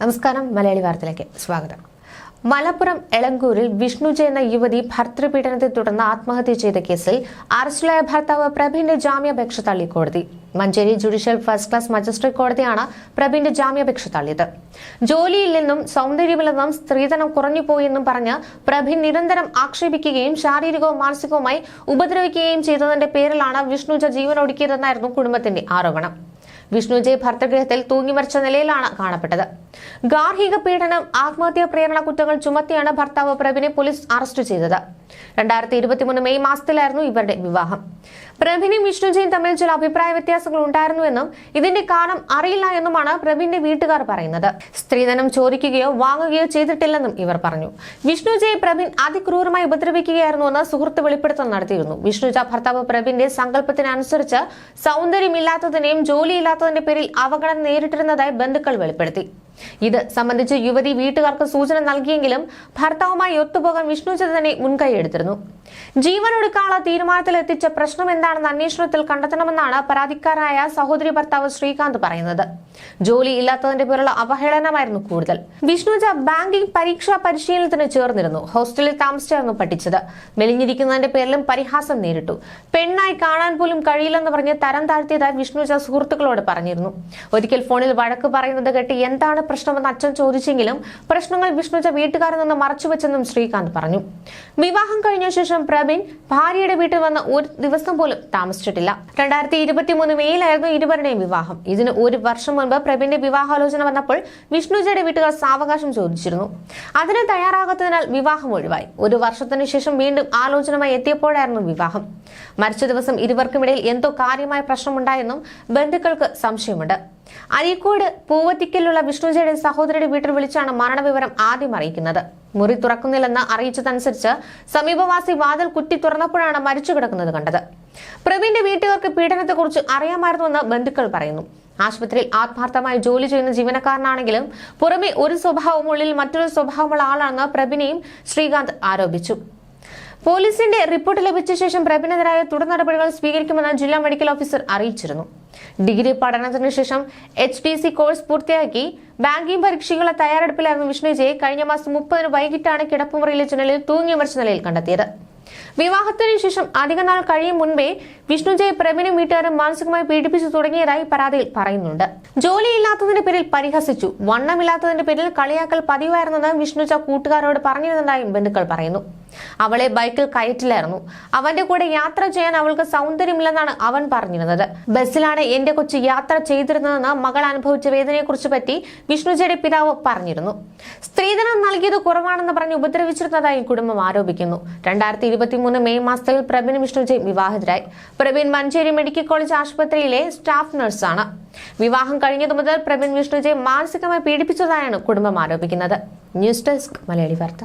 നമസ്കാരം മലയാളി വാർത്തയിലേക്ക് സ്വാഗതം. മലപ്പുറം എളങ്കൂരിൽ വിഷ്ണുജ എന്ന യുവതി ഭർത്തൃപീഡനത്തെ തുടർന്ന് ആത്മഹത്യ ചെയ്ത കേസിൽ അറസ്റ്റിലായ ഭർത്താവ് പ്രഭീന്റെ ജാമ്യാപേക്ഷ തള്ളി കോടതി. Manjeri judicial first class magistrate കോടതിയാണ് പ്രഭീന്റെ ജാമ്യാപേക്ഷ തള്ളിയത്. ജോലിയിൽ നിന്നും സൗന്ദര്യമില്ലെന്നും സ്ത്രീധനം കുറഞ്ഞുപോയെന്നും പറഞ്ഞ് പ്രഭിൻ നിരന്തരം ആക്ഷേപിക്കുകയും ശാരീരികവും മാനസികവുമായി ഉപദ്രവിക്കുകയും ചെയ്തതിന്റെ പേരിലാണ് വിഷ്ണുജ ജീവനൊടുക്കിയതെന്നായിരുന്നു കുടുംബത്തിന്റെ ആരോപണം. വിഷ്ണുജയ് ഭർത്തഗൃഹത്തിൽ തൂങ്ങിമരിച്ച നിലയിലാണ് കാണപ്പെട്ടത്. ഗാർഹിക പീഡനം ആത്മഹത്യാ പ്രേരണ കുറ്റങ്ങൾ ചുമത്തിയാണ് ഭർത്താവ് പ്രവിനെ പോലീസ് അറസ്റ്റ് ചെയ്തത്. രണ്ടായിരത്തി ഇരുപത്തിമൂന്ന് മെയ് മാസത്തിലായിരുന്നു ഇവരുടെ വിവാഹം. പ്രഭിനും വിഷ്ണുജയും തമ്മിൽ ചില അഭിപ്രായ വ്യത്യാസങ്ങൾ ഉണ്ടായിരുന്നുവെന്നും ഇതിന്റെ കാരണം അറിയില്ല എന്നുമാണ് പ്രഭിന്റെ വീട്ടുകാർ പറയുന്നത്. സ്ത്രീധനം ചോദിക്കുകയോ വാങ്ങുകയോ ചെയ്തിട്ടില്ലെന്നും ഇവർ പറഞ്ഞു. വിഷ്ണുജയെ പ്രഭിൻ അതിക്രൂരമായി ഉപദ്രവിക്കുകയായിരുന്നുവെന്ന് സുഹൃത്ത് വെളിപ്പെടുത്തൽ നടത്തിയിരുന്നു. വിഷ്ണുജ ഭർത്താവ് പ്രഭിന്റെ സങ്കല്പത്തിനനുസരിച്ച് സൗന്ദര്യമില്ലാത്തതിനെയും ജോലിയില്ലാത്തതിന്റെ പേരിൽ അവഗണന നേരിട്ടിരുന്നതായി ബന്ധുക്കൾ വെളിപ്പെടുത്തി. ഇത് സംബന്ധിച്ച് യുവതി വീട്ടുകാർക്ക് സൂചന നൽകിയെങ്കിലും ഭർത്താവുമായി ഒത്തുപോകാൻ വിഷ്ണുചന്ദ് തന്നെ മുൻകൈയെടുത്തിരുന്നു ജീവനൊടുക്കാനുള്ള തീരുമാനത്തിൽ എത്തിച്ച പ്രശ്നം എന്താണെന്ന് അന്വേഷണത്തിൽ കണ്ടെത്തണമെന്നാണ് പരാതിക്കാരായ സഹോദരി ഭർത്താവ് ശ്രീകാന്ത് പറയുന്നത്. ജോലി ഇല്ലാത്തതിന്റെ പേരുള്ള അവഹേളനമായിരുന്നു കൂടുതൽ. വിഷ്ണുജ ബാങ്കിംഗ് പരീക്ഷാ പരിശീലനത്തിന് ചേർന്നിരുന്നു. ഹോസ്റ്റലിൽ താമസിച്ചായിരുന്നു പഠിച്ചത്. മെലിഞ്ഞിരിക്കുന്നതിന്റെ പേരിലും പരിഹാസം നേരിട്ടു. പെണ്ണായി കാണാൻ പോലും കഴിയില്ലെന്ന് പറഞ്ഞ് തരം താഴ്ത്തിയതായി വിഷ്ണുജ സുഹൃത്തുക്കളോട് പറഞ്ഞിരുന്നു. ഒരിക്കൽ ഫോണിൽ വഴക്ക് പറയുന്നത് കേട്ട് എന്താണ് പ്രശ്നമെന്ന് അച്ഛൻ ചോദിച്ചെങ്കിലും പ്രശ്നങ്ങൾ വിഷ്ണുജ വീട്ടുകാരിൽ നിന്ന് മറച്ചുവെച്ചെന്നും ശ്രീകാന്ത് പറഞ്ഞു. വിവാഹം കഴിഞ്ഞ ശേഷം പ്രവീൺ ഭാര്യയുടെ വീട്ടിൽ വന്ന് ഒരു ദിവസം പോലും താമസിച്ചിട്ടില്ല. രണ്ടായിരത്തി ഇരുപത്തിമൂന്ന് മെയ്യിലായിരുന്നു ഇരുവരുടെയും വിവാഹം. ഇതിന് ഒരു വർഷം മുൻപ് പ്രവീണിന്റെ വിവാഹാലോചന വന്നപ്പോൾ വിഷ്ണുജയുടെ വീട്ടുകാർ സാവകാശം ചോദിച്ചിരുന്നു. അതിന് തയ്യാറാകാത്തതിനാൽ വിവാഹം ഒഴിവായി. ഒരു വർഷത്തിന് ശേഷം വീണ്ടും ആലോചനമായി എത്തിയപ്പോഴായിരുന്നു വിവാഹം. മരിച്ച ദിവസം ഇരുവർക്കുമിടയിൽ എന്തോ കാര്യമായ പ്രശ്നമുണ്ടായെന്നും ബന്ധുക്കൾക്ക് സംശയമുണ്ട്. അരീക്കോട് പൂവത്തിക്കലുള്ള വിഷ്ണുജയുടെ സഹോദരിയുടെ വീട്ടിൽ വിളിച്ചാണ് മരണവിവരം ആദ്യം അറിയിക്കുന്നത്. മുറി തുറക്കുന്നില്ലെന്ന് അറിയിച്ചതനുസരിച്ച് സമീപവാസി വാതിൽ കുറ്റി തുറന്നപ്പോഴാണ് മരിച്ചു കിടക്കുന്നത് കണ്ടത്. പ്രവീണിന്റെ വീട്ടുകാർക്ക് പീഡനത്തെക്കുറിച്ച് അറിയാമായിരുന്നുവെന്ന് ബന്ധുക്കൾ പറയുന്നു. ആശുപത്രിയിൽ ആത്മാർത്ഥമായി ജോലി ചെയ്യുന്ന ജീവനക്കാരനാണെങ്കിലും പുറമെ ഒരു സ്വഭാവം ഉള്ളിൽ മറ്റൊരു സ്വഭാവമുള്ള ആളാണെന്ന് പ്രബിനെയും ശ്രീകാന്ത് ആരോപിച്ചു. പോലീസിന്റെ റിപ്പോർട്ട് ലഭിച്ച ശേഷം പ്രബിനെതിരായ തുടർ നടപടികൾ സ്വീകരിക്കുമെന്ന് ജില്ലാ മെഡിക്കൽ ഓഫീസർ അറിയിച്ചിരുന്നു. ഡിഗ്രി പഠനത്തിനു ശേഷം എച്ച് ഡി സി കോഴ്സ് പൂർത്തിയാക്കി ബാങ്കിംഗ് പരീക്ഷകളുടെ തയ്യാറെടുപ്പിലായിരുന്നു വിഷ്ണുജയെ കഴിഞ്ഞ മാസം മുപ്പതിന് വൈകിട്ടാണ് കിടപ്പുമുറിയിലെ ജനലിൽ തൂങ്ങി മരിച്ച നിലയിൽ കണ്ടെത്തിയത്. വിവാഹത്തിന് ശേഷം അധികനാൾ കഴിയും മുൻപേ വിഷ്ണുജയെ പ്രവീണും വീട്ടുകാരും മാനസികമായി പീഡിപ്പിച്ചു തുടങ്ങിയതായി പരാതിയിൽ പറയുന്നുണ്ട്. ജോലിയില്ലാത്തതിന്റെ പേരിൽ പരിഹസിച്ചു. വണ്ണമില്ലാത്തതിന്റെ പേരിൽ കളിയാക്കൽ പതിവായിരുന്നെന്ന് വിഷ്ണുജ കൂട്ടുകാരോട് പറഞ്ഞിരുന്നതായും ബന്ധുക്കൾ പറയുന്നു. അവളെ ബൈക്കിൽ കയറ്റിലായിരുന്നു അവന്റെ കൂടെ യാത്ര ചെയ്യാൻ അവൾക്ക് സൗന്ദര്യമില്ലെന്നാണ് അവൻ പറഞ്ഞിരുന്നത്. ബസ്സിലാണ് എന്റെ കൊച്ചു യാത്ര ചെയ്തിരുന്നതെന്ന് മകൾ അനുഭവിച്ച വേദനയെക്കുറിച്ച് പറ്റി വിഷ്ണുജയുടെ പിതാവ് പറഞ്ഞിരുന്നു. സ്ത്രീധനം നൽകിയത് കുറവാണെന്ന് പറഞ്ഞ് ഉപദ്രവിച്ചിരുന്നതായി കുടുംബം ആരോപിക്കുന്നു. രണ്ടായിരത്തി ഇരുപത്തിമൂന്ന് മെയ് മാസത്തിൽ പ്രബിൻ വിഷ്ണുജയും വിവാഹിതരായി. പ്രബീൺ മഞ്ചേരി മെഡിക്കൽ കോളേജ് ആശുപത്രിയിലെ സ്റ്റാഫ് നഴ്സാണ്. വിവാഹം കഴിഞ്ഞതു മുതൽ പ്രബീൺ വിഷ്ണുജയെ മാനസികമായി പീഡിപ്പിച്ചതായാണ് കുടുംബം ആരോപിക്കുന്നത്. ന്യൂസ് ഡെസ്ക് മലയാളി വാർത്ത.